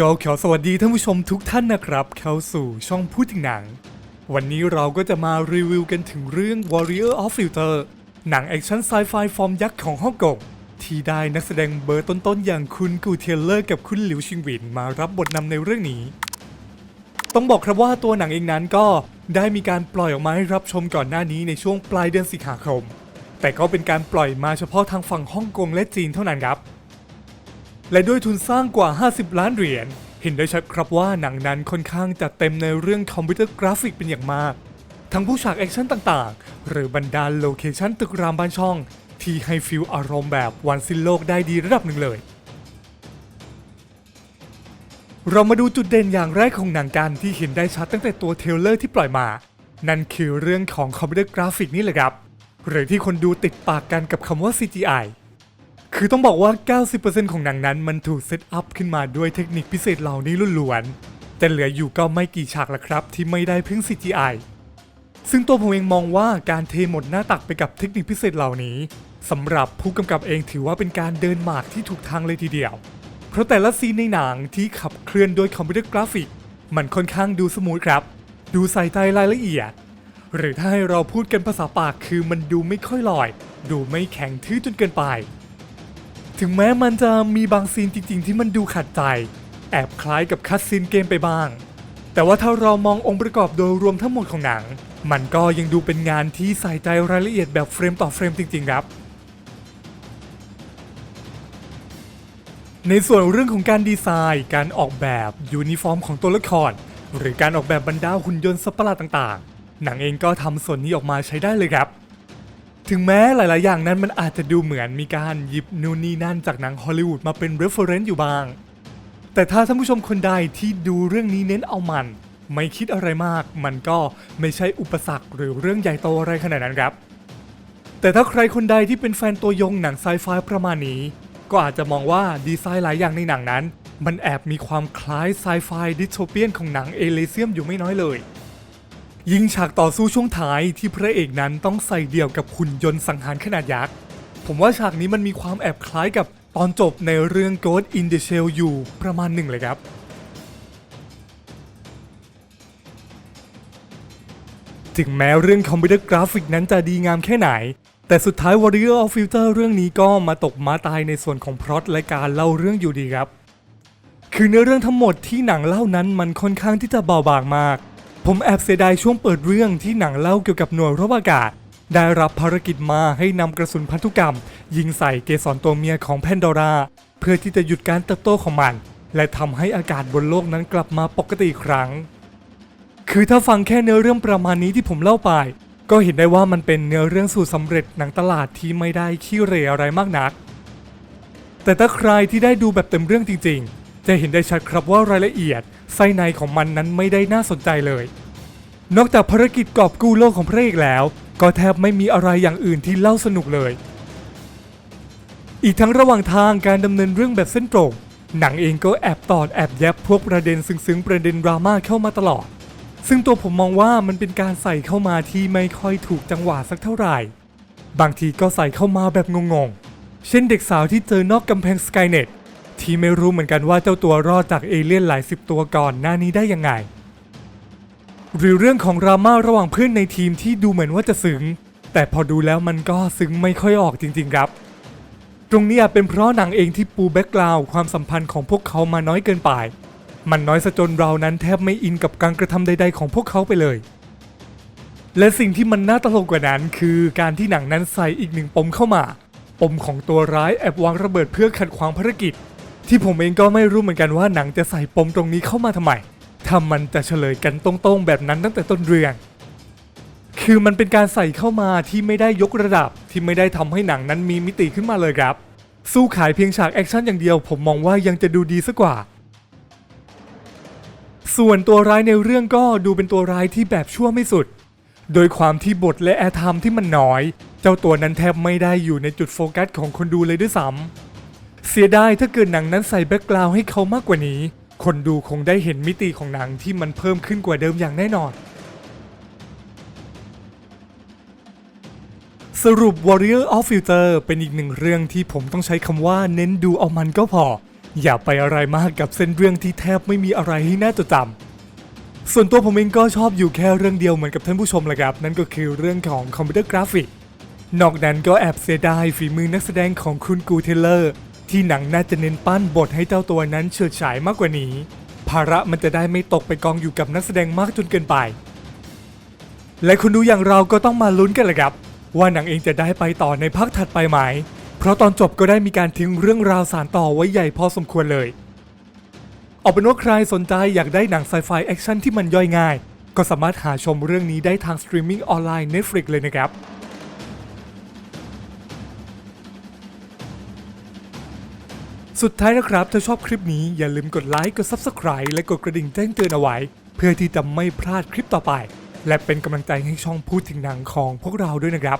ก็ขอสวัสดีท่านผู้ชมทุกท่านนะครับ เข้าสู่ช่องพูดถึงหนัง วันนี้เราก็จะมารีวิวกันถึงเรื่อง Warrior of Filter หนังแอคชั่นไซไฟฟอร์มยักษ์ของฮ่องกงที่ได้นักแสดงเบอร์ต้นๆ อย่างคุณกูเทเลอร์กับคุณหลิวชิงหวินมารับบทนำในเรื่องนี้ ต้องบอกครับว่าตัวหนังเองนั้นก็ได้มีการปล่อยออกมาให้รับชมก่อนหน้านี้ในช่วงปลายเดือนสิงหาคม แต่ก็เป็นการปล่อยมาเฉพาะทางฝั่งฮ่องกงและจีนเท่านั้นครับ และด้วยทุนสร้างกว่า 50 ล้านเหรียญ เห็นได้ชัดครับว่าหนังนั้นค่อนข้างจัดเต็มในเรื่องคอมพิวเตอร์กราฟิกเป็นอย่างมาก ทั้งผู้ฉากแอคชั่นต่างๆ หรือบรรดาโลเคชั่นตึกรามบ้านช่อง ที่ให้ฟิลอารมณ์แบบวันสิ้นโลกได้ดีระดับหนึ่งเลย เรามาดูจุดเด่นอย่างแรกของหนังกันที่เห็นได้ชัดตั้งแต่ตัวเทเลอร์ที่ปล่อยมา นั่นคือเรื่องของคอมพิวเตอร์กราฟิกนี่แหละครับหรือที่คนดูติดปากกันกับคำว่า CGI คือต้องบอกว่า 90%ของหนังนั้นมันถูกเซตอัพขึ้นมาด้วยเทคนิคพิเศษเหล่านี้ล้วนๆแต่เหลืออยู่ก็ไม่กี่ฉากละครับ ที่ไม่ได้พึ่ง CGI ซึ่งตัวผมเองมองว่าการเทหมดหน้าตักไปกับเทคนิคพิเศษเหล่านี้สำหรับผู้กำกับเองถือว่าเป็นการเดินหมากที่ถูกทางเลยทีเดียว เพราะแต่ละซีนในหนังที่ขับเคลื่อนโดยคอมพิวเตอร์กราฟิก มันค่อนข้างดูสมูทครับ ดูใส่ใจรายละเอียด หรือถ้าให้เราพูดกันภาษาปากคือมันดูไม่ค่อยลอย ดูไม่แข็งทื่อจนเกินไป ถึงแม้มันจะมีบางซีนจริงๆ ที่มันดูขัดใจ แอบคล้ายกับคัดซีนเกมไปบ้าง แต่ว่าถ้าเรามององค์ประกอบโดยรวมทั้งหมดของหนัง มันก็ยังดูเป็นงานที่ใส่ใจรายละเอียดแบบเฟรมต่อเฟรมจริง ๆ ครับ ในส่วนเรื่องของการดีไซน์ การออกแบบยูนิฟอร์มของตัวละคร หรือการออกแบบบรรดาหุ่นยนต์สัตว์ประหลาดต่างๆ หนังเองก็ทำส่วนนี้ออกมาใช้ได้เลยครับ ถึงแม้หลาย ๆ อย่างนั้นมันอาจจะดูเหมือนมีการหยิบนู่นนี่นั่นจากหนังฮอลลีวูดมาเป็น reference อยู่บ้าง แต่ถ้าท่านผู้ชมคนใดที่ดูเรื่องนี้เน้นเอามัน ไม่คิดอะไรมาก มันก็ไม่ใช่อุปสรรคหรือเรื่องใหญ่โตอะไรขนาดนั้นครับ แต่ถ้าใครคนใดที่เป็นแฟนตัวยงหนังไซไฟประมาณนี้ ก็อาจจะมองว่าดีไซน์หลายอย่างในหนังนั้น มันแอบมีความคล้ายไซไฟดิสโทเปียนของหนังเอเลเซียมอยู่ไม่น้อยเลย ยิงฉากต่อสู้ช่วงท้ายที่พระเอกนั้นต้องใส่เดี่ยวกับหุ่นยนต์สังหารขนาดยักษ์ ผมว่าฉากนี้มันมีความแอบคล้ายกับตอนจบในเรื่อง Ghost in the Shell อยู่ประมาณหนึ่งเลยครับถึงแม้เรื่องคอมพิวเตอร์กราฟิกนั้นจะดีงามแค่ไหน แต่สุดท้าย Warrior of Filter เรื่องนี้ก็มาตกมาตายในส่วนของพล็อตและการเล่าเรื่องอยู่ดีครับ คือเนื้อเรื่องทั้งหมดที่หนังเล่านั้นมันค่อนข้างที่จะเบาบางมาก ผมแอบเสียดายช่วงเปิดเรื่องที่หนังเล่าเกี่ยวกับหน่วยรบอากาศ ได้รับภารกิจมาให้นำกระสุนพันธุกรรม ยิงใส่เกสรตัวเมียของแพนดอราเพื่อที่จะหยุดการเติบโตของมัน และทำให้อากาศบนโลกนั้นกลับมาปกติอีกครั้ง คือถ้าฟังแค่เนื้อเรื่องประมาณนี้ที่ผมเล่าไป ก็เห็นได้ว่ามันเป็นเนื้อเรื่องสูตรสำเร็จหนังตลาดที่ไม่ได้ขี้เหร่อะไรมากนัก แต่ถ้าใครที่ได้ดูแบบเต็มเรื่องจริงๆ จะเห็นได้ชัดครับว่ารายละเอียดไส้ในของมันนั้นไม่ได้น่าสนใจเลย นอกจากภารกิจกอบกู้โลกของพระเอกแล้ว ก็แทบไม่มีอะไรอย่างอื่นที่เล่าสนุกเลย อีกทั้งระหว่างทางการดำเนินเรื่องแบบเส้นตรง หนังเองก็แอบตอดแอบแยบพวกประเด็นซึ้งๆประเด็นดราม่าเข้ามาตลอด ซึ่งตัวผมมองว่ามันเป็นการใส่เข้ามาที่ไม่ค่อยถูกจังหวะสักเท่าไหร่ บางทีก็ใส่เข้ามาแบบงงๆ เช่นเด็กสาวที่เจอนอกกำแพงสกายเน็ต ที่ไม่รู้เหมือนกันว่าเจ้าตัวรอดจากเอเลี่ยนหลายสิบตัวก่อนหน้านี้ได้ยังไง หรือเรื่องของราม่าระหว่างเพื่อนในทีมที่ดูเหมือนว่าจะซึ้งแต่พอดูแล้วมันก็ซึ้งไม่ค่อยออกจริงๆครับ ตรงนี้อาจเป็นเพราะหนังเองที่ปูแบ็กกราวความสัมพันธ์ของพวกเขามาน้อยเกินไป มันน้อยซะจนเรานั้นแทบไม่อินกับการกระทำใด ๆ ของพวกเขาไปเลย และสิ่งที่มันน่าตลกกว่านั้น คือการที่หนังนั้นใส่อีกหนึ่งปมเข้ามา ปมของตัวร้ายแอบวางระเบิดเพื่อขัดขวางภารกิจ ที่ผมเองก็ไม่รู้เหมือนกันว่าหนังจะใส่ปมตรงนี้เข้ามาทำไมถ้ามันจะเฉลยกันตรงๆแบบนั้นตั้งแต่ต้นเรื่อง คือมันเป็นการใส่เข้ามาที่ไม่ได้ยกระดับที่ไม่ได้ทำให้หนังนั้นมีมิติขึ้นมาเลยครับ สู้ขายเพียงฉากแอคชั่นอย่างเดียว ผมมองว่ายังจะดูดีซะกว่า ส่วนตัวร้ายในเรื่องก็ดูเป็นตัวร้ายที่แบบชั่วไม่สุด โดยความที่บทและแอร์ไทม์ที่มันน้อย เจ้าตัวนั้นแทบไม่ได้อยู่ในจุดโฟกัสของคนดูเลยด้วยซ้ำ เสียดายถ้าเกิดหนังนั้นใส่แบ็กกราวให้เขามากกว่านี้ คนดูคงได้เห็นมิติของหนังที่มันเพิ่มขึ้นกว่าเดิมอย่างแน่นอน สรุป Warrior of Future เป็นอีกหนึ่งเรื่องที่ผมต้องใช้คำว่าเน้นดูเอามันก็พอ อย่าไปอะไรมากกับเส้นเรื่องที่แทบไม่มีอะไรให้น่าจดจำส่วนตัวผมเองก็ชอบอยู่แค่เรื่องเดียวเหมือนกับท่านผู้ชมแหละครับ นั่นก็คือเรื่องของคอมพิวเตอร์กราฟิกนอกนั้นก็แอบเสียดายฝีมือนักแสดงของคุณกูเทเลอร์ ที่หนังน่าจะเน้นปั้นบทให้เจ้าตัวนั้นเฉิดฉายมากกว่านี้ ภาระมันจะได้ไม่ตกไปกองอยู่กับนักแสดงมากจนเกินไป และคุณดูอย่างเราก็ต้องมาลุ้นกันแหละครับ ว่าหนังเองจะได้ไปต่อในภาคถัดไปไหม เพราะตอนจบก็ได้มีการทิ้งเรื่องราวสารต่อไว้ใหญ่พอสมควรเลยเอาเป็นว่าใครสนใจอยากได้หนังไซไฟแอคชั่นที่มันย่อยง่าย ก็สามารถหาชมเรื่องนี้ได้ทางสตรีมมิ่งออนไลน์ Netflix เลยนะครับ สุดท้ายนะครับ ถ้าชอบคลิปนี้อย่าลืมกดไลค์กด Subscribe และกดกระดิ่งแจ้งเตือนเอาไว้ เพื่อที่จะไม่พลาดคลิปต่อไป และเป็นกำลังใจให้ช่องพูดถึงหนังของพวกเราด้วยนะครับ